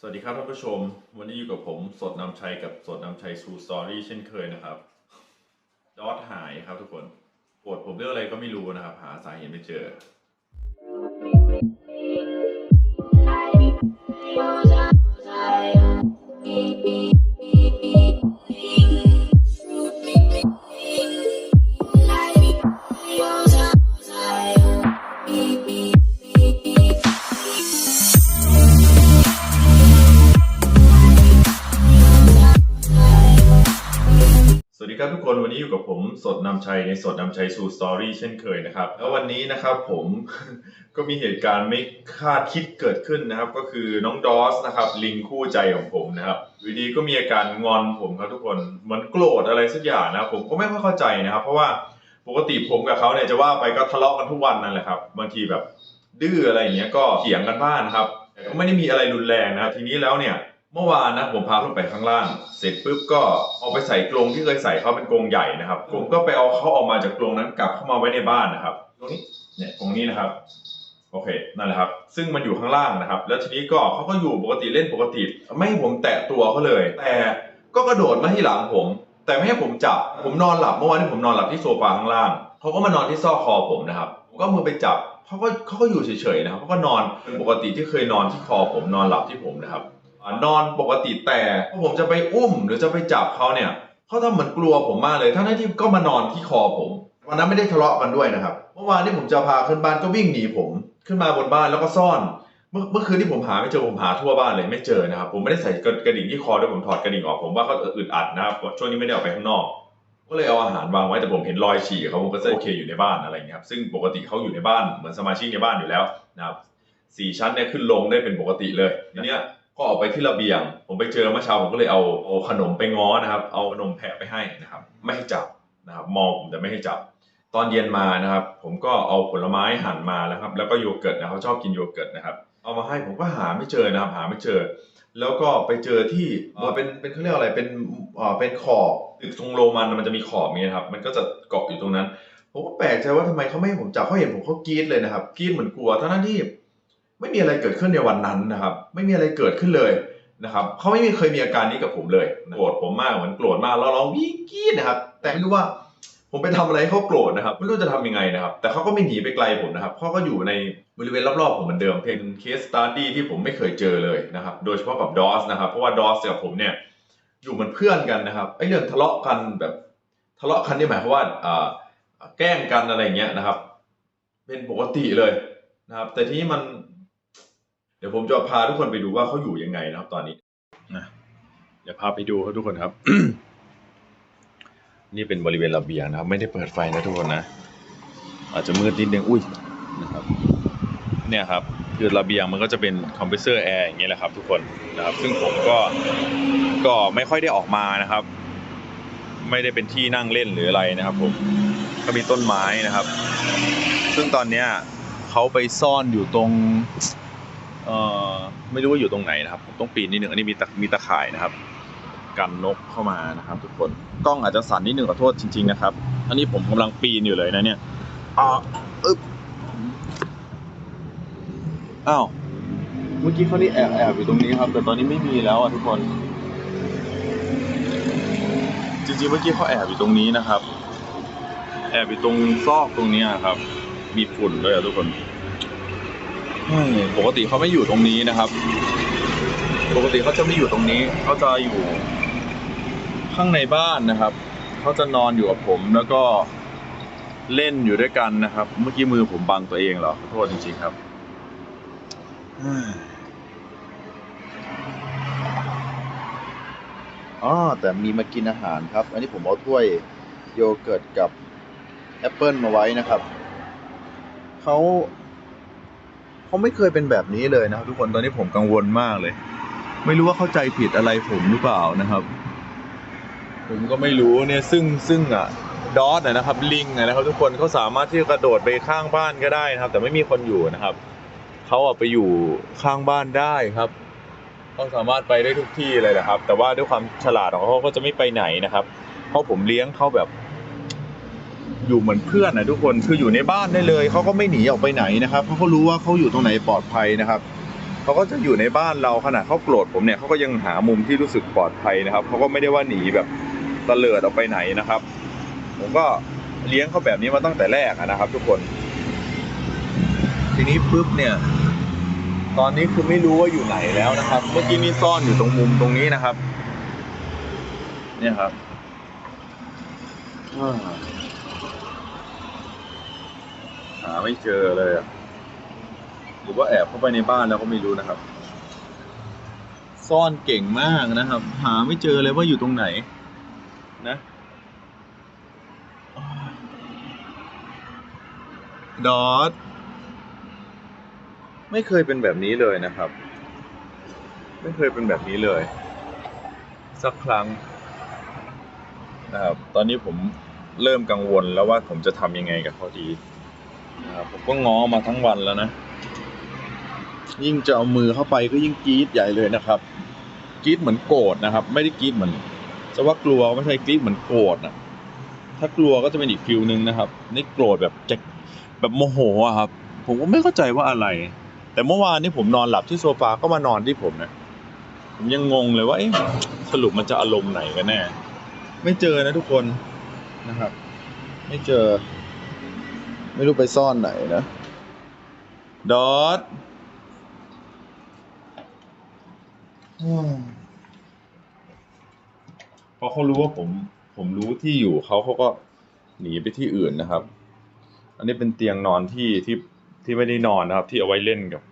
สวัสดีครับท่านผู้ชม วันนี้อยู่กับผมสดนำชัยกับสดนำชัยซูสตอรี่เช่นเคยนะครับยอดหายครับทุกคนปวดผมเรื่องอะไรก็ไม่รู้นะครับ หาสาเหตุไม่เจอ อยู่กับผมสดนำชัยในสดนำชัยสู่สตอรี่เช่นเคยนะครับ แล้ววันนี้นะครับผมก็มีเหตุการณ์ไม่คาดคิดเกิดขึ้นนะครับ ก็คือน้องดอสนะครับ ลิงคู่ใจของผมนะครับอยู่ดีก็มีอาการงอนผมครับทุกคนเหมือนโกรธอะไรสักอย่างนะผมก็ไม่ค่อยเข้าใจนะครับ เพราะว่าปกติผมกับเขาเนี่ยจะว่าไปก็ทะเลาะกันทุกวันนั่นแหละครับบางทีแบบดื้ออะไรอย่างเงี้ยก็เถียงกันบ้างนะครับแต่ก็ไม่ได้มีอะไรรุนแรงนะครับทีนี้แล้วเนี่ย เมื่อวานนะผมพาขึ้นไปข้างล่าง เสร็จปุ๊บก็เอาไปใส่กรงที่เคยใส่เขาเป็นกรงใหญ่นะครับผมก็ไปเอาเขาออกมาจากกรงนั้นกลับเข้ามาไว้ในบ้านนะครับ ตรงนี้เนี่ยตรงนี้นะครับโอเคนั่นแหละครับ ซึ่งมันอยู่ข้างล่างนะครับ แล้วทีนี้ก็เขาก็อยู่ปกติเล่นปกติ ไม่ให้ผมแตะตัวเขาเลย แต่ก็กระโดดมาที่หลังผม แต่ไม่ให้ผมจับผมนอนหลับเมื่อวานที่ผมนอนหลับที่โซฟาข้างล่างเขาก็มานอนที่ซอกคอผมนะครับผมก็มือไปจับเขาก็เขาก็อยู่เฉยๆนะครับเขาก็นอนปกติที่เคยนอนที่คอผมนอนหลับที่ผมนะครับ นอนปกติแต่พอผมจะไปอุ้มหรือจะไปจับเขาเนี่ยเขาทำเหมือนกลัวผมมากเลยทั้งที่ก็มานอนที่คอผมวันนั้นไม่ได้ทะเลาะกันด้วยนะครับ เมื่อวานที่ผมจะพาขึ้นบ้านก็วิ่งหนีผมขึ้นมาบนบ้านแล้วก็ซ่อน เมื่อเมื่อคืนที่ผมหาไม่เจอผมหาทั่วบ้านเลยไม่เจอนะครับ ผมไม่ได้ใส่กระกระดิ่งที่คอด้วยผมถอดกระดิ่งออกผมว่าเขาอึดอัดนะครับช่วงนี้ไม่ได้ออกไปข้างนอก ก็เลยเอาอาหารวางไว้แต่ผมเห็นรอยฉี่เขาผมก็โอเคอยู่ในบ้านอะไรอย่างเงี้ยครับซึ่งปกติเขาอยู่ในบ้านเหมือนสมาชิกในบ้านอยู่แล้วนะครับสี่ชั้นเนี่ยขึ้นลงได้เป็นปกติเลยทีเนี้ย ก็ออกไปที่ระเบียง ผมไปเจอเมื่อเช้าผมก็เลยเอาเอาขนมไปง้อนะครับ เอาขนมแพะไปให้นะครับ ไม่ให้จับนะครับมองผมแต่ไม่ให้จับ ตอนเย็นมานะครับ ผมก็เอาผลไม้หั่นมาแล้วครับ แล้วก็โยเกิร์ตนะเขาชอบกินโยเกิร์ตนะครับ เอามาให้ผมก็หาไม่เจอนะครับ หาไม่เจอ แล้วก็ไปเจอที่เอ่อเป็นเป็นเขาเรียกอะไรเป็นเอ่อเป็นขอบตึกทรงโรมันมันจะมีขอบอย่างเงี้ยครับ มันก็จะเกาะอยู่ตรงนั้น ผมก็แปลกใจว่าทำไมเขาไม่ให้ผมจับเขาเห็นผมเขากรี๊ดเลยนะครับกรี๊ดเหมือนกลัวทั้งนั้นที่ ไม่มีอะไรเกิดขึ้นในวันนั้นนะครับ ไม่มีอะไรเกิดขึ้นเลยนะครับเขาไม่มีเคยมีอาการนี้กับผมเลยโกรธผมมากเหมือนโกรธมากแล้วร้องวิ่งกรี๊ดนะครับ แต่ไม่รู้ว่าผมไปทำอะไรเขาโกรธนะครับ ไม่รู้จะทำยังไงนะครับ แต่เขาก็ไม่หนีไปไกลผมนะครับเขาก็อยู่ในบริเวณรอบๆผมเหมือนเดิมเป็นเคสสตาร์ดี้ที่ผมไม่เคยเจอเลยนะครับ โดยเฉพาะกับดอสนะครับ เพราะว่าดอสกับผมเนี่ยอยู่เหมือนเพื่อนกันนะครับไอ้เรื่องทะเลาะกันแบบทะเลาะกันนี่หมายความว่าอ่าแกล้งกันอะไรเงี้ยนะครับ เป็นปกติเลยนะครับ แต่ทีนี้มัน เดี๋ยวผมจะพาทุกคนไปดูว่าเขาอยู่ยังไงนะครับ ตอนนี้นะเดี๋ยวพาไปดูครับทุกคนครับ นี่เป็นบริเวณระเบียงนะครับ ไม่ได้เปิดไฟนะทุกคนนะ อาจจะมืดนิดนึงอุ้ยนะครับ เนี่ยครับคือระเบียงมันก็จะเป็นคอมเพรสเซอร์แอร์อย่างเงี้ยแหละครับ ทุกคนนะครับ ซึ่งผมก็ก็ไม่ค่อยได้ออกมานะครับ ไม่ได้เป็นที่นั่งเล่นหรืออะไรนะครับ ผมก็มีต้นไม้นะครับ ซึ่งตอนเนี้ยเขาไปซ่อนอยู่ตรง เอ่อไม่รู้ว่าอยู่ตรงไหนนะครับผมต้องปีนนิดหนึ่งอันนี้มีตะมีตะข่ายนะครับ กันนกเข้ามานะครับ ทุกคนกล้องอาจจะสั่นนิดหนึ่งขอโทษจริง ๆนะครับ อันนี้ผมกำลังปีนอยู่เลยนะเนี่ยอ่าอึ๊บอ้าวเมื่อกี้เขานี่แอบแอบอยู่ตรงนี้ครับ แต่ตอนนี้ไม่มีแล้วอะทุกคน จริงๆเมื่อกี้เขาแอบอยู่ตรงนี้นะครับ แอบอยู่ตรงซอกตรงเนี้ยครับ มีฝุ่นด้วยอะทุกคน ปกติเขาไม่อยู่ตรงนี้นะครับ ปกติเขาจะไม่อยู่ตรงนี้เขาจะอยู่ข้างในบ้านนะครับเขาจะนอนอยู่กับผมแล้วก็เล่นอยู่ด้วยกันนะครับ เมื่อกี้มือผมบังตัวเองเหรอขอโทษจริงๆครับอ๋อแต่มีมากินอาหารครับ อันนี้ผมเอาถ้วยโยเกิร์ตกับแอปเปิลมาไว้นะครับเขา เขาไม่เคยเป็นแบบนี้เลยนะครับทุกคนตอนนี้ผมกังวลมากเลย ไม่รู้ว่าเข้าใจผิดอะไรผมหรือเปล่านะครับ ผมก็ไม่รู้เนี่ยซึ่งซึ่งอะดอสนะครับลิงนะครับ ทุกคนเขาสามารถที่จะกระโดดไปข้างบ้านก็ได้นะครับ แต่ไม่มีคนอยู่นะครับเขาอะไปอยู่ข้างบ้านได้ครับเขาสามารถไปได้ทุกที่เลยนะครับ แต่ว่าด้วยความฉลาดของเขาก็จะไม่ไปไหนนะครับ เพราะผมเลี้ยงเขาแบบ อยู่เหมือนเพื่อนนะทุกคนคืออยู่ในบ้านได้เลยเขาก็ไม่หนีออกไปไหนนะครับเพราะเขารู้ว่าเขาอยู่ตรงไหนปลอดภัยนะครับเขาก็จะอยู่ในบ้านเราขนาดเขาโกรธผมเนี่ยเขาก็ยังหามุมที่รู้สึกปลอดภัยนะครับเขาก็ไม่ได้ว่าหนีแบบตะเลิดออกไปไหนนะครับ ผมก็เลี้ยงเขาแบบนี้มาตั้งแต่แรกนะครับ ทุกคน ทีนี้ปุ๊บเนี่ย ตอนนี้คือไม่รู้ว่าอยู่ไหนแล้วนะครับ เมื่อกี้นี่ซ่อนอยู่ตรงมุมตรงนี้นะครับ เนี่ยครับาหาไม่เจอเลยอะหรือว่าแอบเข้าไปในบ้านแล้วก็ไม่รู้นะครับ ซ่อนเก่งมากนะครับ หาไม่เจอเลยว่าอยู่ตรงไหน นะดอทไม่เคยเป็นแบบนี้เลยนะครับ ไม่เคยเป็นแบบนี้เลย สักครั้งนะครับตอนนี้ผมเริ่มกังวลแล้วว่าผมจะทำยังไงกับเขาดี นะครับผมก็งอมาทั้งวันแล้วนะ ยิ่งจะเอามือเข้าไปก็ยิ่งกรี๊ดใหญ่เลยนะครับกรี๊ดเหมือนโกรธนะครับ ไม่ได้กรี๊ดเหมือนจะว่ากลัวไม่ใช่กรี๊ดเหมือนโกรธนะถ้ากลัวก็จะเป็นอีกฟิลนึงนะครับนี่โกรธแบบจะแบบโมโหอะครับ ผมก็ไม่เข้าใจว่าอะไร แต่เมื่อวานนี้ผมนอนหลับที่โซฟาก็มานอนที่ผมนะผมยังงงเลยว่าสรุปมันจะอารมณ์ไหนกันแน่ ไม่เจอนะทุกคนนะครับ ไม่เจอ ไม่รู้ไปซ่อนไหนนะ ดอทอืมพอเขารู้ว่าผม ผมรู้ที่อยู่เขาเขาก็หนีไปที่อื่นนะครับ อันนี้เป็นเตียงนอนที่ที่ที่ไม่ได้นอนนะครับ ที่เอาไว้เล่นกับ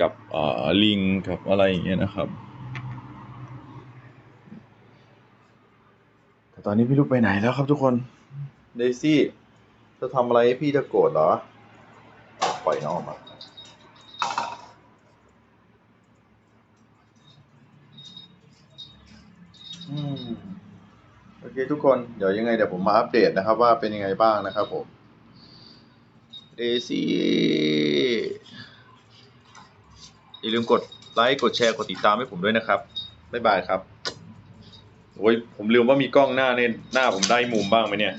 กับเอ่อลิงกับอะไรอย่างเงี้ยนะครับแต่ตอนนี้ไม่รู้ไปไหนแล้วครับทุกคนเดซี่ จะทำอะไรให้พี่จะโกรธเหรอ ปล่อยน้องออกมาโอเคทุกคนเดี๋ยวยังไงเดี๋ยวผมมาอัปเดตนะครับ ว่าเป็นยังไงบ้างนะครับผมเดซี่อย่าลืมกดไลค์กดแชร์กดติดตามให้ผมด้วยนะครับ บ๊ายบายครับ โอ้ยผมลืมว่ามีกล้องหน้าเนี่ยหน้าผมได้มุมบ้างไหมเนี่ย